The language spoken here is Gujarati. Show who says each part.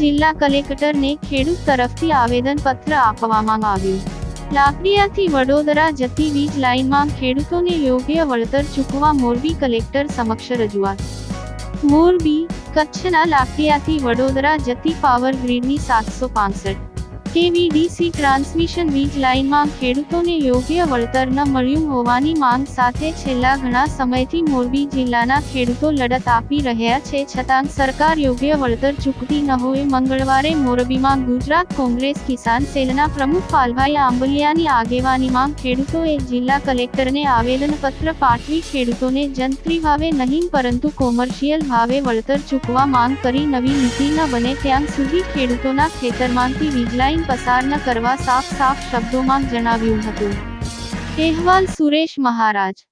Speaker 1: જિલ્લા કલેક્ટરને ખેડૂત તરફથી આવેદનપત્ર આપવામાં આવ્યું. લાકડીયાથી વડોદરા જતી વીજ લાઇનમાં ખેડૂતોને યોગ્ય વળતર ચૂકવા મોરબી કલેક્ટર સમક્ષ રજૂઆત. મોરબી કચ્છના લાકડીયાથી વડોદરા જતી પાવર ગ્રીડની સાતસો પાસઠ કેવીડીસી ટ્રાન્સમિશન વીજ લાઇનમાં ખેડૂતોને યોગ્ય વળતર ન મળ્યું હોવાની માંગ સાથે છેલ્લા ઘણા સમયથી મોરબી જિલ્લાના ખેડૂતો લડત આપી રહ્યા છે. છતાં સરકાર યોગ્ય વળતર ચૂકતી ન હોય, મંગળવારે મોરબીમાં ગુજરાત કોંગ્રેસ કિસાન સેલના પ્રમુખ પાલભાઈ આંબલિયાની આગેવાનીમાં ખેડૂતોએ જિલ્લા કલેક્ટરને આવેદનપત્ર પાઠવી ખેડૂતોને જંત્રી ભાવે નહીં, પરંતુ કોમર્શિયલ ભાવે વળતર ચૂકવા માંગ કરી નવી નીતિ ન બને ત્યાં સુધી ખેડૂતોના ખેતરમાંથી વીજ લાઇન પસાર ન કરવા સાફ સાફ શબ્દોમાં જણાવ્યું હતું. અહેવાલ સુરેશ મહારાજ.